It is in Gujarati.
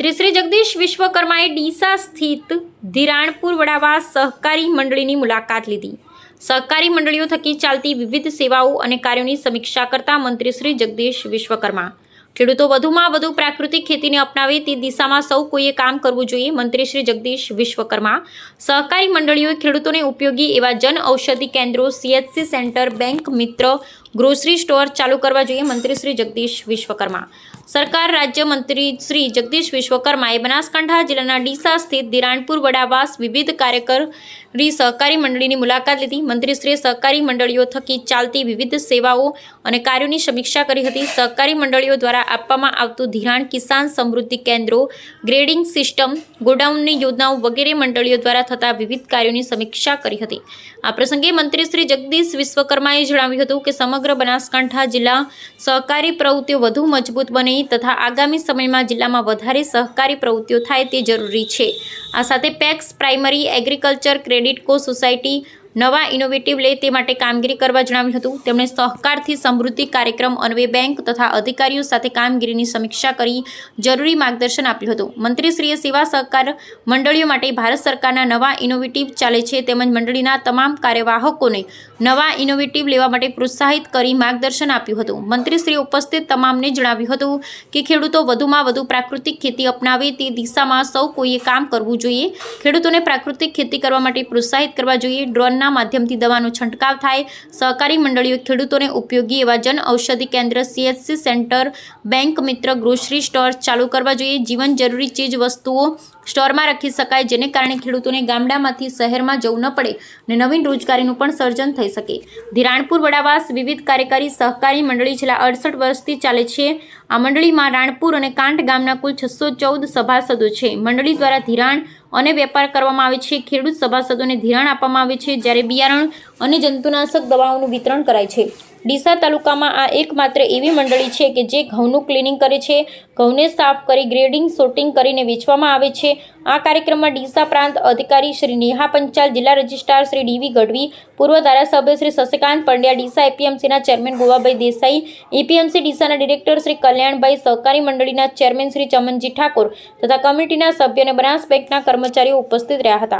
ત્રિશ્રી જગદીશ વિશ્વકર્માએ ડીસા સ્થિત ધિરાણપુર વડાવાસ સહકારી મંડળીની મુલાકાત લીધી. સહકારી મંડળીઓ થકી ચાલતી વિવિધ સેવાઓ અને કાર્યોની સમીક્ષા કરતા મંત્રી શ્રી જગદીશ વિશ્વકર્મા. ખેડૂતો વધુમાં વધુ પ્રાકૃતિક ખેતીને અપનાવે તે દિશામાં સૌ કોઈએ કામ કરવું જોઈએ, મંત્રી શ્રી જગદીશ વિશ્વકર્મા. સહકારી મંડળીઓએ ખેડૂતોને ઉપયોગી એવા જન ઔષધિ કેન્દ્રો સીએચસી સેન્ટર, બેંક મિત્ર ગ્રોસરી સ્ટોર ચાલુ કરવા જોઈએ મંત્રી શ્રી જગદીશ વિશ્વકર્મા. સરકાર રાજ્ય મંત્રી શ્રી જગદીશ વિશ્વકર્માએ બનાસકાંઠા જિલ્લાના ડીસા સ્થિત ધિરાણપુર વડાવાસ વિવિધ કાર્યકરી સહકારી મંડળીની મુલાકાત લીધી. મંત્રીશ્રીએ સહકારી મંડળીઓ થકી ચાલતી વિવિધ સેવાઓ અને કાર્યોની સમીક્ષા કરી હતી. સહકારી મંડળીઓ દ્વારા આપવામાં આવતું ધિરાણ કિસાન સમૃદ્ધિ કેન્દ્રો, ગ્રેડિંગ સિસ્ટમ, ગોડાઉનની યોજનાઓ વગેરે મંડળીઓ દ્વારા થતા વિવિધ કાર્યોની સમીક્ષા કરી હતી. આ પ્રસંગે મંત્રી શ્રી જગદીશ વિશ્વકર્માએ જણાવ્યું હતું કે સમગ્ર બનાસકાંઠા જિલ્લા સહકારી પ્રવૃત્તિઓ વધુ મજબૂત બને તથા આગામી સમયમાં જિલ્લામાં વધારે સહકારી પ્રવૃત્તિઓ થાય તે જરૂરી છે. આ સાથે PACS primary agriculture credit co society નવા ઇનોવેટિવ લે તે માટે કામગીરી કરવા જણાવ્યું હતું. તેમણે સહકારથી સમૃદ્ધિ કાર્યક્રમ અન્વયે બેંક તથા અધિકારીઓ સાથે કામગીરીની સમીક્ષા કરી જરૂરી માર્ગદર્શન આપ્યું હતું. મંત્રીશ્રીએ સેવા સહકાર મંડળીઓ માટે ભારત સરકારના નવા ઇનોવેટિવ ચાલે છે તેમજ મંડળીના તમામ કાર્યવાહકોને નવા ઇનોવેટિવ લેવા માટે પ્રોત્સાહિત કરી માર્ગદર્શન આપ્યું હતું. મંત્રીશ્રીએ ઉપસ્થિત તમામને જણાવ્યું હતું કે ખેડૂતો વધુમાં વધુ પ્રાકૃતિક ખેતી અપનાવે તે દિશામાં સૌ કોઈએ કામ કરવું જોઈએ. ખેડૂતોને પ્રાકૃતિક ખેતી કરવા માટે પ્રોત્સાહિત કરવા જોઈએ. ડ્રોનના માધ્યમથી દવાનો છંટકાવ થાય. સહકારી મંડળીઓ ખેડૂતોને ઉપયોગી એવા જન ઔષધિ કેન્દ્ર સીએચસી સેન્ટર બેંક મિત્ર ગ્રોસરી સ્ટોર ચાલુ કરવા જોઈએ. જીવન જરૂરી ચીજ વસ્તુઓ સ્ટોરમાં રાખી શકાય, જેને કારણે ખેડૂતોને ગામડામાંથી શહેરમાં જવું ન પડે અને નવીન રોજગારીનું પણ સર્જન થઈ શકે. ધિરાણપુર વડાવાસ વિવિધ કાર્યકારી સહકારી મંડળી છેલ્લા અડસઠ વર્ષથી ચાલે છે. આ મંડળીમાં રાણપુર અને કાંઠ ગામના કુલ છસો ચૌદ સભાસદો છે. મંડળી દ્વારા ધિરાણ અને વેપાર કરવામાં આવે છે. ખેડૂત સભાસદોને ધિરાણ આપવામાં આવે છે. જ્યારે બિયારણ અને જંતુનાશક દવાઓનું વિતરણ કરાય છે. ડીસા તાલુકામાં આ એકમાત્ર એવી મંડળી છે કે જે ઘઉંનું ક્લિનિંગ કરે છે, ઘઉંને સાફ કરી ગ્રેડિંગ, સોર્ટિંગ કરીને વેચવામાં આવે છે. આ કાર્યક્રમમાં ડીસા પ્રાંત અધિકારી શ્રી નેહા પંચાલ, જિલ્લા રજિસ્ટ્રાર શ્રી ડીવી ગઢવી, પૂર્વ ધારાસભ્ય શ્રી શશિકાંત પંડ્યા, ડીસા એપીએમસીના ચેરમેન ગોવાભાઈ દેસાઈ, એપીએમસી ડીસાના ડિરેક્ટર શ્રી કલ્યાણભાઈ સહકારી મંડળીના ચેરમેન શ્રી ચમનજી ઠાકોર તથા કમિટીના સભ્ય અને બનાસ બેંકના કર્મચારીઓ ઉપસ્થિત રહ્યા હતા.